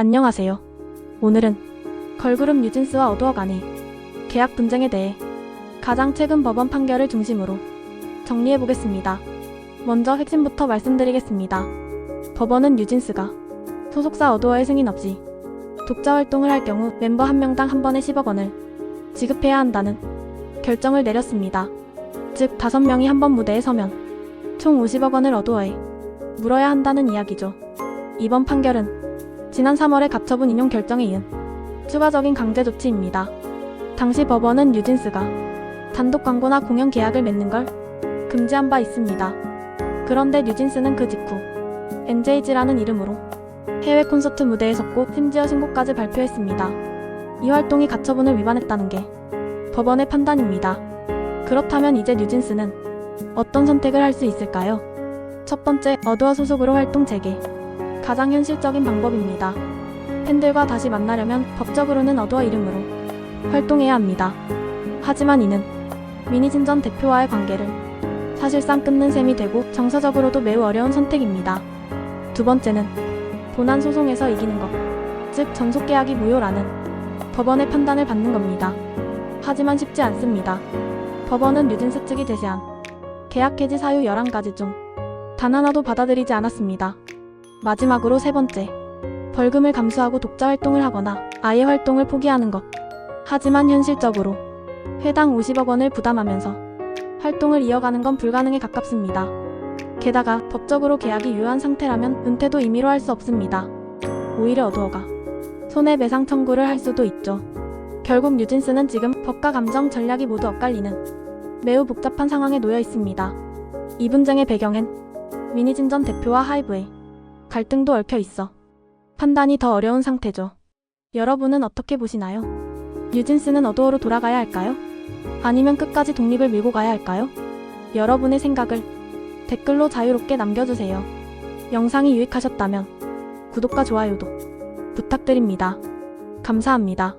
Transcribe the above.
안녕하세요. 오늘은 걸그룹 뉴진스와 어두워 간의 계약 분쟁에 대해 가장 최근 법원 판결을 중심으로 정리해 보겠습니다. 먼저 핵심부터 말씀드리겠습니다. 법원은 뉴진스가 소속사 어두워의 승인 없이 독자 활동을 할 경우 멤버 한 명당 한 번에 10억 원을 지급해야 한다는 결정을 내렸습니다. 즉, 5명이 한 번 무대에 서면 총 50억 원을 어두워에 물어야 한다는 이야기죠. 이번 판결은 지난 3월에 가처분 인용 결정에 이은 추가적인 강제 조치입니다. 당시 법원은 뉴진스가 단독 광고나 공연 계약을 맺는 걸 금지한 바 있습니다. 그런데 뉴진스는 그 직후 NJG라는 이름으로 해외 콘서트 무대에 섰고 심지어 신곡까지 발표했습니다. 이 활동이 가처분을 위반했다는 게 법원의 판단입니다. 그렇다면 이제 뉴진스는 어떤 선택을 할 수 있을까요? 첫 번째, 어두워 소속으로 활동 재개. 가장 현실적인 방법입니다. 팬들과 다시 만나려면 법적으로는 어두워 이름으로 활동해야 합니다. 하지만 이는 미니진 전 대표와의 관계를 사실상 끊는 셈이 되고 정서적으로도 매우 어려운 선택입니다. 두 번째는 본안 소송에서 이기는 것, 즉 전속 계약이 무효라는 법원의 판단을 받는 겁니다. 하지만 쉽지 않습니다. 법원은 뉴진스 측이 제시한 계약 해지 사유 11가지 중 단 하나도 받아들이지 않았습니다. 마지막으로 세 번째, 벌금을 감수하고 독자 활동을 하거나 아예 활동을 포기하는 것. 하지만 현실적으로 회당 50억 원을 부담하면서 활동을 이어가는 건 불가능에 가깝습니다. 게다가 법적으로 계약이 유효한 상태라면 은퇴도 임의로 할 수 없습니다. 오히려 어두워가 손해배상 청구를 할 수도 있죠. 결국 뉴진스는 지금 법과 감정 전략이 모두 엇갈리는 매우 복잡한 상황에 놓여 있습니다. 이 분쟁의 배경엔 미니진 전 대표와 하이브의 갈등도 얽혀 있어 판단이 더 어려운 상태죠. 여러분은 어떻게 보시나요? 뉴진스는 어두워로 돌아가야 할까요? 아니면 끝까지 독립을 밀고 가야 할까요? 여러분의 생각을 댓글로 자유롭게 남겨주세요. 영상이 유익하셨다면 구독과 좋아요도 부탁드립니다. 감사합니다.